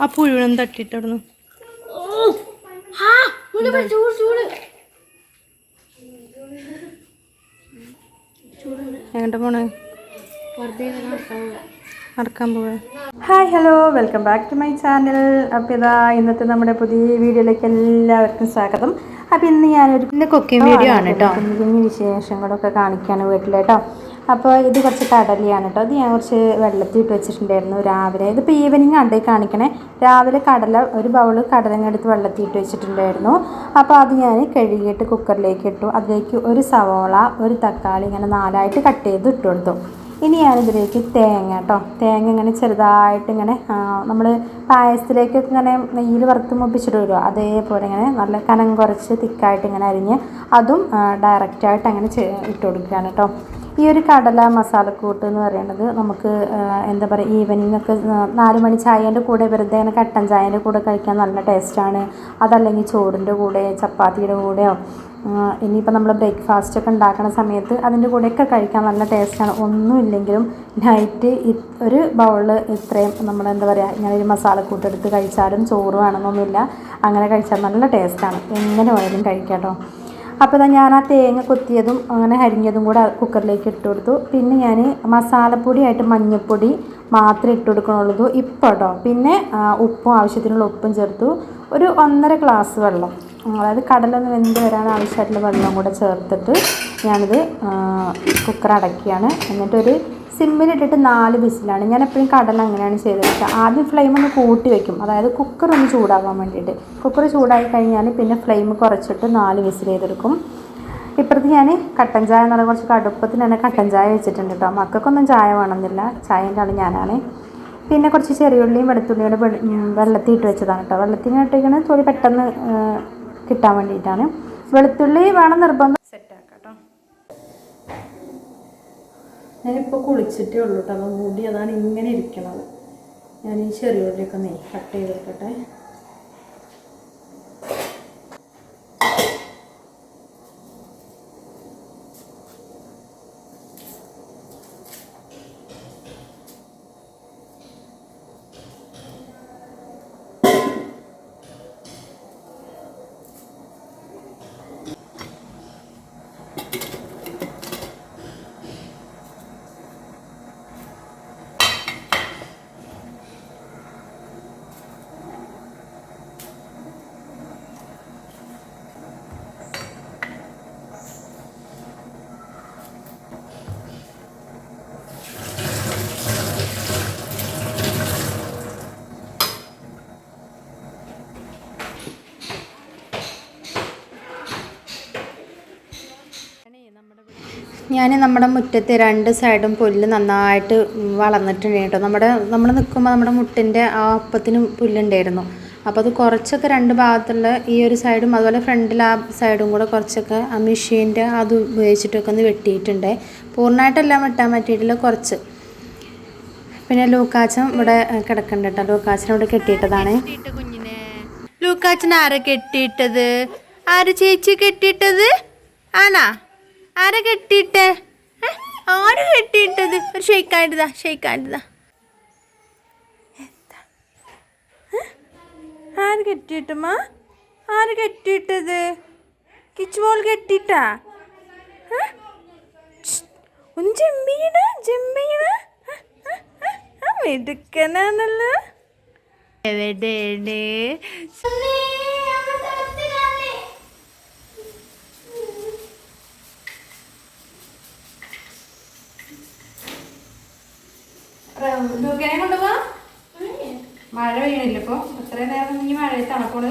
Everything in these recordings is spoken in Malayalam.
ആ പുഴുവിനും തട്ടിട്ടിടുന്നു എങ്ങോട്ട് പോണേ? നടക്കാൻ പോവേ. Hi hello welcome back to my channel അപ്പോൾ ഇതാ ഇന്നത്തെ നമ്മുടെ പുതിയ വീഡിയോയിലേക്ക് എല്ലാവർക്കും സ്വാഗതം. അപ്പോൾ ഇന്ന് ഞാനൊരു കുക്കിംഗ് വീഡിയോ ആണ് കേട്ടോ കുഞ്ഞു വിശേഷങ്ങളൊക്കെ കാണിക്കാണ് വീട്ടിൽ കേട്ടോ അപ്പോൾ ഇത് കുറച്ച് കടലയാണ് കേട്ടോ. ഇത് ഞാൻ കുറച്ച് വെള്ളത്തിൽ ഇട്ട് വെച്ചിട്ടുണ്ടായിരുന്നു രാവിലെ. ഇതിപ്പോൾ ഈവനിങ് ആണ്ടേ കാണിക്കണേ. രാവിലെ കടല ഒരു ബൗൾ കടലങ്ങ എടുത്ത് വെള്ളത്തിൽ ഇട്ട് വെച്ചിട്ടുണ്ടായിരുന്നു. അപ്പോൾ അത് ഞാൻ കഴുകിയിട്ട് കുക്കറിലേക്ക് ഇട്ടു. അതിലേക്ക് ഒരു സവോള ഒരു തക്കാളി ഇങ്ങനെ നാലായിട്ട് കട്ട് ചെയ്ത് ഇട്ട് കൊടുത്തു. ഇനി ഞാനിതിലേക്ക് തേങ്ങ കേട്ടോ. തേങ്ങ ഇങ്ങനെ ചെറുതായിട്ട് ഇങ്ങനെ നമ്മൾ പായസത്തിലേക്കൊക്കെ ഇങ്ങനെ നെയ്യിൽ വറുത്ത് മുപ്പിച്ചിട്ട് വരുമോ അതേപോലെ ഇങ്ങനെ നല്ല കനം കുറച്ച് തിക്കായിട്ട് ഇങ്ങനെ അരിഞ്ഞ് അതും ഡയറക്റ്റായിട്ട് അങ്ങനെ ഇട്ട് കൊടുക്കുകയാണ് കേട്ടോ. ഈ ഒരു കടല മസാലക്കൂട്ട് എന്ന് പറയുന്നത് നമുക്ക് എന്താ പറയുക ഈവനിങ് ഒക്കെ നാല് മണി ചായേന്റെ കൂടെ വെറുതെ അങ്ങനെ കട്ടൻ ചായേന്റെ കൂടെ കഴിക്കാൻ നല്ല ടേസ്റ്റാണ്. അതല്ലെങ്കിൽ ചോറിന്റെ കൂടെ ചപ്പാത്തിയുടെ കൂടെയോ ഇനിയിപ്പോൾ നമ്മൾ ബ്രേക്ക്ഫാസ്റ്റ് ഒക്കെ ഉണ്ടാക്കുന്ന സമയത്ത് അതിന്റെ കൂടെയൊക്കെ കഴിക്കാൻ നല്ല ടേസ്റ്റാണ്. ഒന്നുമില്ലെങ്കിലും നൈറ്റ് ഒരു ബൗളിൽ ഇത്രയും നമ്മൾ എന്താ പറയുക ഇങ്ങനെ ഒരു മസാലക്കൂട്ടെടുത്ത് കഴിച്ചാലും ചോറ് വേണമെന്നൊന്നുമില്ല. അങ്ങനെ കഴിച്ചാൽ നല്ല ടേസ്റ്റാണ്. എങ്ങനെ വേണമെങ്കിലും കഴിക്കാം കേട്ടോ. അപ്പോൾ ഞാൻ ആ തേങ്ങ കൊത്തിയതും അങ്ങനെ ഹരിഞ്ഞതും കൂടെ കുക്കറിലേക്ക് ഇട്ട് കൊടുത്തു. പിന്നെ ഞാൻ മസാലപ്പൊടിയായിട്ട് മഞ്ഞൾപ്പൊടി മാത്രമേ ഇട്ട് കൊടുക്കണുള്ളൂ. ഇപ്പോൾ കേട്ടോ പിന്നെ ഉപ്പും ആവശ്യത്തിനുള്ള ഉപ്പും ചേർത്തു. ഒരു ഒന്നര ഗ്ലാസ് വെള്ളം. അതായത് കടലൊന്ന് വെന്ത് വരാൻ ആവശ്യമായിട്ടുള്ള വെള്ളം കൂടെ ചേർത്തിട്ട് ഞാനിത് കുക്കർ അടയ്ക്കുകയാണ് എന്നിട്ടൊരു സിമ്മിലിട്ടിട്ട് നാല് വിസിലാണ്. ഞാൻ എപ്പോഴും കടല അങ്ങനെയാണ് ചെയ്തെടുക്കുക ആദ്യം ഫ്ലെയിം ഒന്ന് കൂട്ടി വെക്കും. അതായത് കുക്കർ ഒന്ന് ചൂടാകാൻ വേണ്ടിയിട്ട്. കുക്കർ ചൂടായി കഴിഞ്ഞാൽ പിന്നെ ഫ്ലെയിം കുറച്ചിട്ട് നാല് വിസിൽ ചെയ്തെടുക്കും. ഇപ്പുറത്ത് ഞാൻ കട്ടൻ ചായ എന്ന് പറയുന്നത് കുറച്ച് കടുപ്പത്തിന് തന്നെ കട്ടൻ ചായ വെച്ചിട്ടുണ്ട് കേട്ടോ. മക്കൾക്കൊന്നും ചായ വേണമെന്നില്ല. ചായന്റെ ആൾ ഞാനാണ്. പിന്നെ കുറച്ച് ചെറിയുള്ളിയും ഉം, വെള്ളത്തിൽ ഇട്ട് വെച്ചതാണ് കേട്ടോ. വെള്ളത്തിൽ ഇട്ടിരിക്കുന്നത് തൊലി പെട്ടെന്ന് കിട്ടാൻ വേണ്ടിയിട്ടാണ്. വെളുത്തുള്ളി വേണം നിർബന്ധം സെറ്റാക്കാം കേട്ടോ ഞാനിപ്പോൾ കുളിച്ചിട്ടേ ഉള്ളൂ കേട്ടോ അപ്പം മൂടി അതാണ് ഇങ്ങനെ ഇരിക്കണത്. ഞാൻ ഈ ചെറിയുള്ളിയൊക്കെ നെയ് കട്ട് ചെയ്തെടുക്കട്ടെ. ഞാൻ നമ്മുടെ മുറ്റത്തെ രണ്ട് സൈഡും പുല്ല് നന്നായിട്ട് വളർന്നിട്ടുണ്ട് കേട്ടോ. നമ്മുടെ നമ്മൾ നിൽക്കുമ്പോൾ നമ്മുടെ മുട്ടിന്റെ ആ അപ്പത്തിന് പുല്ലുണ്ടായിരുന്നു. അപ്പോൾ അത് കുറച്ചൊക്കെ രണ്ട് ഭാഗത്തുള്ള ഈ ഒരു സൈഡും അതുപോലെ ഫ്രണ്ടിൽ ആ സൈഡും കൂടെ കുറച്ചൊക്കെ ആ മെഷീന്റെ അത് ഉപയോഗിച്ചിട്ടൊക്കെ ഒന്ന് വെട്ടിയിട്ടുണ്ട്. പൂർണമായിട്ടെല്ലാം വെട്ടാൻ പറ്റിയിട്ടില്ല കുറച്ച്. പിന്നെ ലൂക്കാച്ചൻ ഇവിടെ കിടക്കണ്ട കേട്ടോ. ലൂക്കാച്ചൻ ഇവിടെ കെട്ടിയിട്ടതാണ്. ലൂക്കാച്ചൻ ആരെ കെട്ടിയിട്ടത്? ആര് ചേച്ചി കെട്ടിയിട്ടത്? ആണാ? ആരെ കെട്ടിയിട്ടേ? ആര് കെട്ടിയിട്ടത്? ഒരു ഷെയ്ക്കായിട്ടതാ ഷെയ്ക്കായിട്ടതാ ആര് കെട്ടിയിട്ടമ്മ ആര് കെട്ടിയിട്ടത്? കിച്ചുമോൾ കെട്ടിയിട്ടാ? ഏ? ഛ്, ഒന്ന് ജമ്പിയണ ജമ്പിയണ മിടുക്കനാണല്ലോ. എവിടെയാണ്? ലൂക്കേനെ കൊണ്ടുപോവാ? മഴ പെയ്യണില്ല ഇപ്പൊ. അത്രയും നേരം ഈ മഴയിൽ തണുപ്പോൾ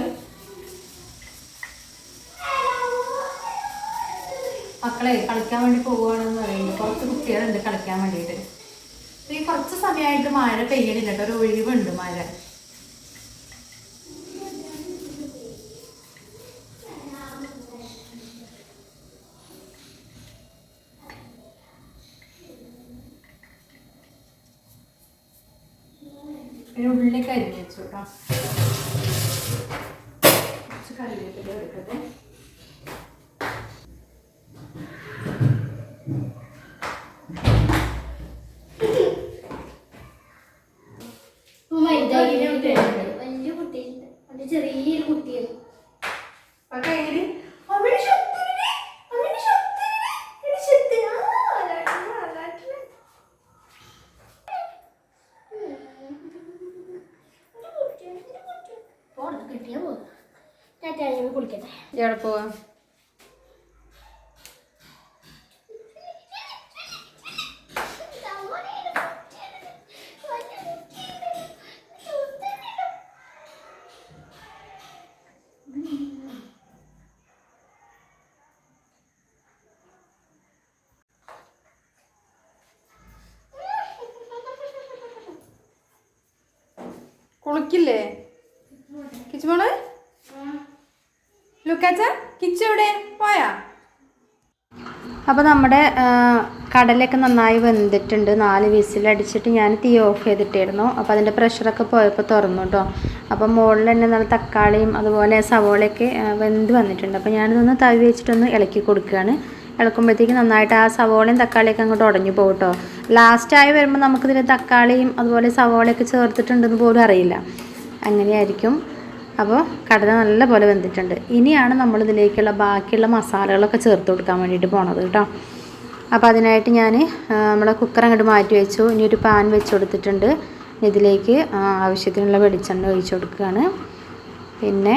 മക്കളെ കളിക്കാൻ വേണ്ടി പോവുകയാണെന്ന് പറയുന്നത് കുറച്ച് കുട്ടികളുണ്ട് കളിക്കാൻ വേണ്ടിയിട്ട്. ഈ കുറച്ച് സമയമായിട്ട് മഴ പെയ്യണില്ല കേട്ടോ. ഒരു ഒഴിവുണ്ട് മഴ. അരിഞ്ഞ് വെച്ചു കേട്ടോ കുറച്ച് കറിവേപ്പില എടുക്കട്ടെ കുത്തിയിട്ടുണ്ട് അത് ചെറിയൊരു കുത്തിയത് ആ കയ്യിൽ അവിടെ ശക്തിനെ, അവിടെ ശക്തിനെ, ഇവിടെ ശക്തി. ആ, അലാട്ടിന്, അലാട്ടിന്. പോണത് കിട്ടിയാ പോകും ഞാൻ കുളിക്കട്ടെ. എവിടെ പോവാ? കുളിക്കില്ലേ? കിച്ചുമോൾ? ലുക്കാച്ച കിച്ചു എവിടെ? പോയാ? അപ്പോൾ നമ്മുടെ കടലൊക്കെ നന്നായി വെന്തിട്ടുണ്ട്. നാല് വിസിലടിച്ചിട്ട് ഞാൻ തീ ഓഫ് ചെയ്തിട്ടായിരുന്നു അപ്പോൾ അതിന്റെ പ്രഷറൊക്കെ പോയപ്പോൾ തുറന്നു കേട്ടോ അപ്പോൾ മുകളിൽ തന്നെ നല്ല തക്കാളിയും അതുപോലെ സവോളയൊക്കെ വെന്ത് വന്നിട്ടുണ്ട്. അപ്പോൾ ഞാനിതൊന്ന് തവി വെച്ചിട്ടൊന്ന് ഇളക്കി കൊടുക്കുകയാണ്. ഇളക്കുമ്പോഴത്തേക്ക് നന്നായിട്ട് ആ സവോളയും തക്കാളിയൊക്കെ അങ്ങോട്ട് ഉടഞ്ഞു പോകും കേട്ടോ ലാസ്റ്റായി വരുമ്പോൾ നമുക്കിതിൽ തക്കാളിയും അതുപോലെ സവോളയൊക്കെ ചേർത്തിട്ടുണ്ടെന്ന് പോലും അറിയില്ല. അങ്ങനെയായിരിക്കും. അപ്പോൾ കടല നല്ല പോലെ വെന്തിട്ടുണ്ട്. ഇനിയാണ് നമ്മൾ ഇതിലേക്കുള്ള ബാക്കിയുള്ള മസാലകളൊക്കെ ചേർത്ത് കൊടുക്കാൻ വേണ്ടിയിട്ട് പോണത് കേട്ടോ അപ്പോൾ അതിനായിട്ട് ഞാൻ നമ്മളെ കുക്കർ അങ്ങോട്ട് മാറ്റി വെച്ചു. ഇനി ഒരു പാൻ വെച്ച് കൊടുത്തിട്ടുണ്ട്. ഇതിലേക്ക് ആവശ്യത്തിനുള്ള വെളിച്ചെണ്ണ ഒഴിച്ചു കൊടുക്കുകയാണ് പിന്നെ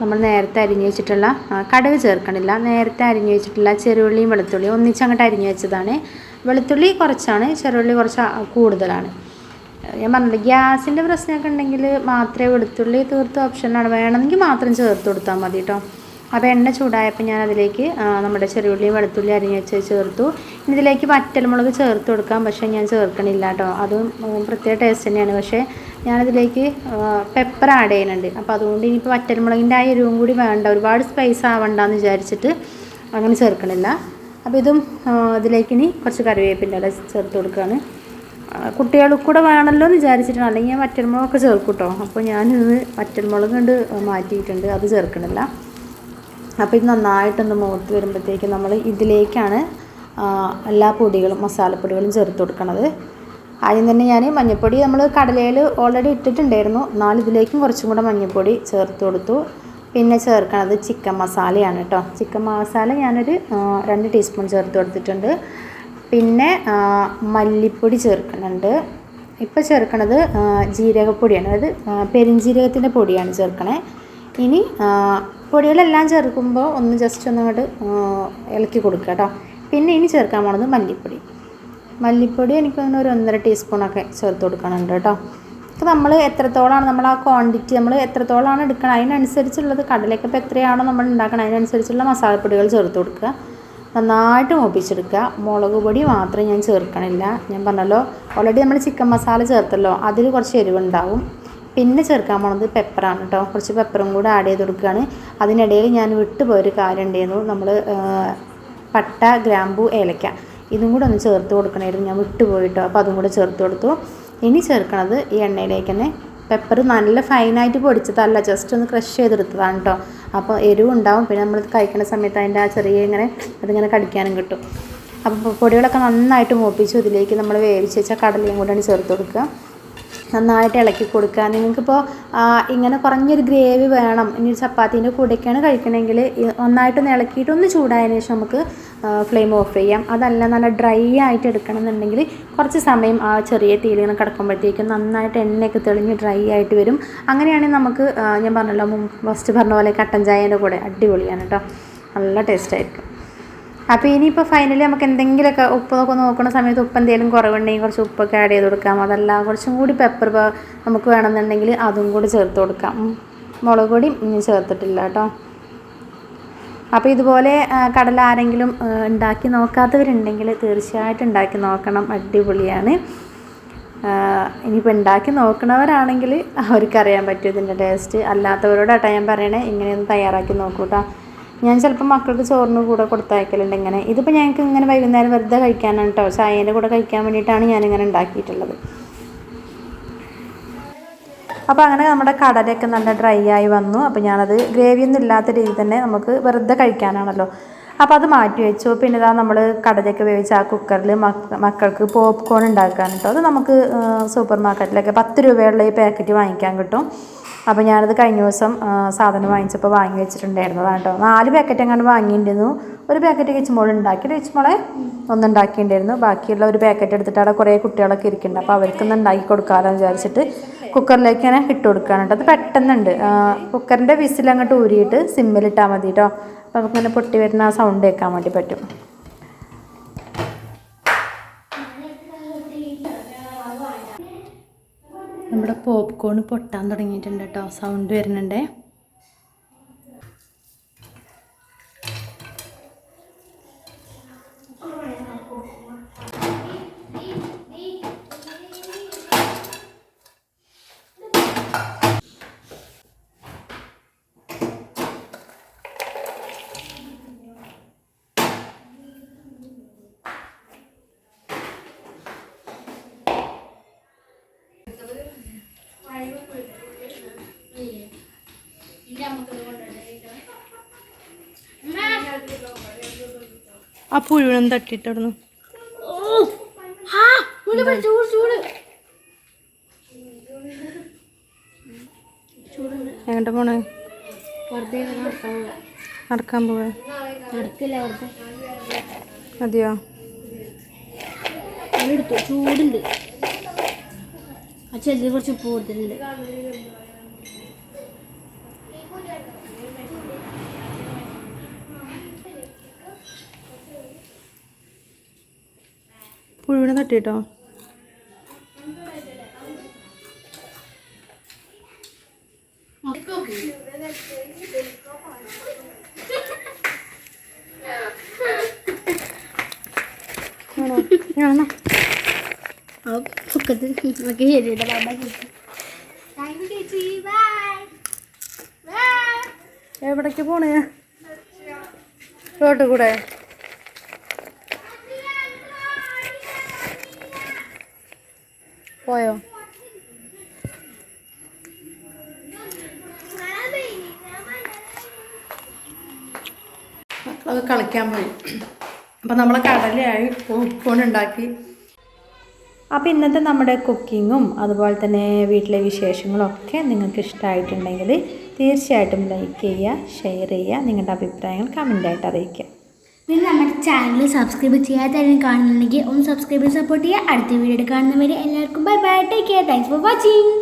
നമ്മൾ നേരത്തെ അരിഞ്ഞു വെച്ചിട്ടുള്ള കടുക് ചേർക്കണില്ല. നേരത്തെ അരിഞ്ഞു വെച്ചിട്ടുള്ള ചെറുള്ളിയും വെളുത്തുള്ളിയും ഒന്നിച്ചങ്ങോട്ട് അരിഞ്ഞു വെച്ചതാണ്. വെളുത്തുള്ളി കുറച്ചാണ്. ചെറുള്ളി കുറച്ച് കൂടുതലാണ്. ഞാൻ പറഞ്ഞില്ല ഗ്യാസിന്റെ പ്രശ്നമൊക്കെ ഉണ്ടെങ്കിൽ മാത്രമേ വെളുത്തുള്ളി തീർത്ത് ഓപ്ഷനാണ് വേണമെങ്കിൽ മാത്രം ചേർത്ത് കൊടുത്താൽ മതി കേട്ടോ അപ്പോൾ എണ്ണ ചൂടായപ്പോൾ ഞാൻ അതിലേക്ക് നമ്മുടെ ചെറിയുള്ളിയും വെളുത്തുള്ളി അരിഞ്ഞ് വെച്ച് ചേർത്തു. ഇതിലേക്ക് വറ്റൽമുളക് ചേർത്ത് കൊടുക്കാം പക്ഷേ ഞാൻ ചേർക്കണില്ല കേട്ടോ അതും പ്രത്യേക ടേസ്റ്റ് തന്നെയാണ്. പക്ഷേ ഞാനതിലേക്ക് പെപ്പർ ആഡ് ചെയ്യുന്നുണ്ട്. അപ്പോൾ അതുകൊണ്ട് ഇനിയിപ്പോൾ വറ്റൽമുളകിന്റെ ആ എരിവും കൂടി വേണ്ട. ഒരുപാട് സ്പൈസ് ആവണ്ടെന്ന് വിചാരിച്ചിട്ട് അങ്ങനെ ചേർക്കണില്ല. അപ്പോൾ ഇതും ഇതിലേക്ക് ഇനി കുറച്ച് കറിവേപ്പിന്റെ ചേർത്ത് കൊടുക്കുകയാണ് കുട്ടികൾക്ക് കൂടെ വേണമല്ലോ എന്ന് വിചാരിച്ചിട്ടാണ്. അല്ലെങ്കിൽ ഞാൻ വറ്റൽമുളകൊക്കെ ചേർക്കും കേട്ടോ അപ്പോൾ ഞാനിന്ന് വറ്റൽമുളക് കൊണ്ട് മാറ്റിയിട്ടുണ്ട്. അത് ചേർക്കണില്ല. അപ്പോൾ ഇത് നന്നായിട്ടൊന്ന് മൂത്ത് വരുമ്പോഴത്തേക്ക് നമ്മൾ ഇതിലേക്കാണ് എല്ലാ പൊടികളും മസാലപ്പൊടികളും ചേർത്ത് കൊടുക്കണത്. ആദ്യം തന്നെ ഞാൻ മഞ്ഞൾപ്പൊടി നമ്മൾ കടലയിൽ ഓൾറെഡി ഇട്ടിട്ടുണ്ടായിരുന്നു. എന്നാൽ കുറച്ചും കൂടെ മഞ്ഞൾപ്പൊടി ചേർത്ത് കൊടുത്തു. പിന്നെ ചേർക്കണത് ചിക്കൻ മസാലയാണ് കേട്ടോ ചിക്കൻ മസാല ഞാനൊരു രണ്ട് ടീസ്പൂൺ ചേർത്ത് കൊടുത്തിട്ടുണ്ട്. പിന്നെ മല്ലിപ്പൊടി ചേർക്കുന്നുണ്ട്. ഇപ്പോൾ ചേർക്കുന്നത് ജീരകപ്പൊടിയാണ്. അതായത് പെരിഞ്ജീരകത്തിന്റെ പൊടിയാണ് ചേർക്കണേ. ഇനി പൊടികളെല്ലാം ചേർക്കുമ്പോൾ ഒന്ന് ജസ്റ്റ് ഒന്ന് അങ്ങോട്ട് ഇളക്കി കൊടുക്കുക കേട്ടോ. പിന്നെ ഇനി ചേർക്കാൻ പോണത് മല്ലിപ്പൊടി. മല്ലിപ്പൊടി എനിക്ക് തോന്നുന്നു ഒരു ഒന്നര ടീസ്പൂണൊക്കെ ചേർത്ത് കൊടുക്കണുണ്ട് കേട്ടോ. ഇപ്പോൾ നമ്മൾ എത്രത്തോളമാണ് നമ്മൾ ആ ക്വാണ്ടിറ്റി നമ്മൾ എത്രത്തോളമാണ് എടുക്കണം? അതിനനുസരിച്ചുള്ളത് കടലയൊക്കെ ഇപ്പോൾ എത്രയാണോ നമ്മൾ ഉണ്ടാക്കണം അതിനനുസരിച്ചുള്ള മസാലപ്പൊടികൾ ചേർത്ത് കൊടുക്കുക. നന്നായിട്ട് മൂപ്പിച്ചെടുക്കുക. മുളക് പൊടി മാത്രം ഞാൻ ചേർക്കണില്ല. ഞാൻ പറഞ്ഞല്ലോ ഓൾറെഡി നമ്മൾ ചിക്കൻ മസാല ചേർത്തല്ലോ അതിൽ കുറച്ച് എരിവുണ്ടാവും പിന്നെ ചേർക്കാൻ പോണത് പെപ്പറാണ് കേട്ടോ കുറച്ച് പെപ്പറും കൂടെ ആഡ് ചെയ്ത് കൊടുക്കുകയാണ്. അതിനിടയിൽ ഞാൻ വിട്ടുപോയൊരു കാര്യം ഉണ്ടായിരുന്നു. നമ്മൾ പട്ട ഗ്രാമ്പു ഏലക്ക ഇതും കൂടെ ഒന്ന് ചേർത്ത് കൊടുക്കണമായിരുന്നു. ഞാൻ വിട്ടുപോയിട്ടോ അപ്പോൾ അതും കൂടെ ചേർത്ത് കൊടുത്തു. ഇനി ചേർക്കണത് ഈ എണ്ണയിലേക്ക് തന്നെ പെപ്പർ നല്ല ഫൈനായിട്ട് പൊടിച്ചതല്ല ജസ്റ്റ് ഒന്ന് ക്രഷ് ചെയ്തെടുത്തതാണ് കേട്ടോ അപ്പോൾ എരിവുണ്ടാവും പിന്നെ നമ്മൾ കഴിക്കുന്ന സമയത്ത് അതിന്റെ ആ ചെറിയ ഇങ്ങനെ അതിങ്ങനെ കടിക്കാനും കിട്ടും. അപ്പോൾ പൊടികളൊക്കെ നന്നായിട്ട് മൂപ്പിച്ചു ഇതിലേക്ക് നമ്മൾ വേവിച്ച് വെച്ച കടലയും കൂടെയാണ് ചേർത്ത് കൊടുക്കുക. നന്നായിട്ട് ഇളക്കി കൊടുക്കുക. നിങ്ങൾക്കിപ്പോൾ ഇങ്ങനെ കുറഞ്ഞൊരു ഗ്രേവി വേണം ഇനി ചപ്പാത്തീന്റെ കൂടെയൊക്കെയാണ് കഴിക്കണമെങ്കിൽ നന്നായിട്ടൊന്ന് ഇളക്കിയിട്ട് ഒന്ന് ചൂടായതിനു ശേഷം നമുക്ക് ഫ്ലെയിം ഓഫ് ചെയ്യാം. അതല്ല നല്ല ഡ്രൈ ആയിട്ട് എടുക്കണം എന്നുണ്ടെങ്കിൽ കുറച്ച് സമയം ആ ചെറിയ തീയിൽ ഇങ്ങനെ കിടക്കുമ്പോഴത്തേക്കും നന്നായിട്ട് എണ്ണയൊക്കെ തെളിഞ്ഞ് ഡ്രൈ ആയിട്ട് വരും. അങ്ങനെയാണെങ്കിൽ നമുക്ക് ഞാൻ പറഞ്ഞല്ലോ ഫസ്റ്റ് പറഞ്ഞ പോലെ കട്ടൻ ചായേന്റെ കൂടെ അടിപൊളിയാണ് കേട്ടോ നല്ല ടേസ്റ്റ് ആയിരിക്കും. അപ്പോൾ ഇനിയിപ്പോൾ ഫൈനലി നമുക്ക് എന്തെങ്കിലുമൊക്കെ ഉപ്പൊക്കെ നോക്കുന്ന സമയത്ത് ഉപ്പ് എന്തെങ്കിലും കുറവുണ്ടെങ്കിൽ കുറച്ച് ഉപ്പൊക്കെ ആഡ് ചെയ്ത് കൊടുക്കാം. അതല്ല കുറച്ചും കൂടി പെപ്പർ നമുക്ക് വേണമെന്നുണ്ടെങ്കിൽ അതും കൂടി ചേർത്ത് കൊടുക്കാം. മുളക് പൊടി ചേർത്തിട്ടില്ല കേട്ടോ. അപ്പോൾ ഇതുപോലെ കടല ആരെങ്കിലും ഉണ്ടാക്കി നോക്കാത്തവരുണ്ടെങ്കിൽ തീർച്ചയായിട്ടും ഉണ്ടാക്കി നോക്കണം. അടിപൊളിയാണ്. ഇനിയിപ്പോൾ ഉണ്ടാക്കി നോക്കണവരാണെങ്കിൽ അവർക്കറിയാൻ പറ്റും ഇതിന്റെ ടേസ്റ്റ് അല്ലാത്തവരോടാട്ടോ ഞാൻ പറയണേ ഇങ്ങനെയൊന്ന് തയ്യാറാക്കി നോക്കൂട്ടോ ഞാൻ ചിലപ്പോൾ മക്കൾക്ക് ചോറിന് കൂടെ കൊടുത്തയക്കലുണ്ട് ഇങ്ങനെ. ഇതിപ്പോൾ ഞങ്ങൾക്ക് ഇങ്ങനെ വൈകുന്നേരം വെറുതെ കഴിക്കാനാണ് കേട്ടോ ചായേന്റെ കൂടെ കഴിക്കാൻ വേണ്ടിയിട്ടാണ് ഞാനിങ്ങനെ ഉണ്ടാക്കിയിട്ടുള്ളത്. അപ്പോൾ അങ്ങനെ നമ്മുടെ കടലയൊക്കെ നല്ല ഡ്രൈ ആയി വന്നു. അപ്പോൾ ഞാനത് ഗ്രേവിയൊന്നും ഇല്ലാത്ത രീതിയിൽ തന്നെ നമുക്ക് വെറുതെ കഴിക്കാനാണല്ലോ. അപ്പോൾ അത് മാറ്റി വെച്ചു. പിന്നെ ഇതാ നമ്മൾ കടലയൊക്കെ വേവിച്ച് ആ കുക്കറിൽ മക്കൾക്ക് പോപ്കോൺ ഉണ്ടാക്കാൻ കേട്ടോ അത് നമുക്ക് സൂപ്പർ മാർക്കറ്റിലൊക്കെ പത്ത് രൂപയുള്ള ഈ പാക്കറ്റ് വാങ്ങിക്കാൻ കിട്ടും. അപ്പോൾ ഞാനത് കഴിഞ്ഞ ദിവസം സാധനം വാങ്ങിച്ചപ്പോൾ വാങ്ങി വെച്ചിട്ടുണ്ടായിരുന്നതാണ് കേട്ടോ നാല് പാക്കറ്റ് എങ്ങാണ്ട് വാങ്ങിയിട്ടുണ്ടായിരുന്നു. ഒരു പാക്കറ്റ് കിച്ചുമോൾ ഉണ്ടാക്കി. കിച്ചുമോളെ ഒന്നുണ്ടാക്കിയിട്ടുണ്ടായിരുന്നു ബാക്കിയുള്ള ഒരു പാക്കറ്റ് എടുത്തിട്ട് അവിടെ കുറേ കുട്ടികളൊക്കെ ഇരിക്കുന്നുണ്ട്. അപ്പോൾ അവർക്ക് അവർക്കൊന്ന് ഉണ്ടാക്കി കൊടുക്കാമെന്ന് വിചാരിച്ചിട്ട് കുക്കറിലേക്ക് ഞാൻ ഇട്ട് കൊടുക്കുകയാണ് കേട്ടോ അത് പെട്ടെന്നുണ്ട്. കുക്കറിന്റെ വിസിൽ അങ്ങോട്ട് ഊരിയിട്ട് സിമ്മിലിട്ടാൽ മതി കേട്ടോ അപ്പോൾ നമുക്കിങ്ങനെ പൊട്ടി വരുന്ന ആ സൗണ്ട് കേൾക്കാൻ വേണ്ടി പറ്റും. നമ്മുടെ പോപ്കോൺ പൊട്ടാൻ തുടങ്ങിയിട്ടുണ്ട് കേട്ടോ സൗണ്ട് വരുന്നുണ്ടേ. ആ പുഴുവനും ചൂട് എങ്ങോട്ട് പോണേ? നടക്കാൻ പോവാ. മതിയോ? ചൂടുണ്ട്. ആ ചെല്ലി കുറച്ച് ഉപ്പ് കൂടുതലുണ്ട് ഞാനാ ആ സുഖത്തിൽ നമുക്ക് ശരിയുടെ ബാബാ ചേച്ചി. എവിടേക്ക് പോണേ? റോട്ട് കൂടെ? പോയോ? മക്കളൊക്കെ കളിക്കാൻ പോയി. അപ്പം നമ്മൾ കടലയായി പോപ്കോൺ ഉണ്ടാക്കി അപ്പോൾ ഇന്നത്തെ നമ്മുടെ കുക്കിങ്ങും അതുപോലെ തന്നെ വീട്ടിലെ വിശേഷങ്ങളും ഒക്കെ നിങ്ങൾക്ക് ഇഷ്ടമായിട്ടുണ്ടെങ്കിൽ തീർച്ചയായിട്ടും ലൈക്ക് ചെയ്യുക ഷെയർ ചെയ്യുക നിങ്ങളുടെ അഭിപ്രായങ്ങൾ കമന്റായിട്ട് അറിയിക്കുക. പിന്നെ നമ്മുടെ ചാനൽ സബ്സ്ക്രൈബ് ചെയ്യാത്തവരും കാണുന്നുണ്ടെങ്കിൽ ഒന്ന് സബ്സ്ക്രൈബ് സപ്പോർട്ട് ചെയ്യുക. അടുത്ത വീഡിയോ കാണുന്നവരെ എല്ലാവർക്കും bye bye take care thanks for watching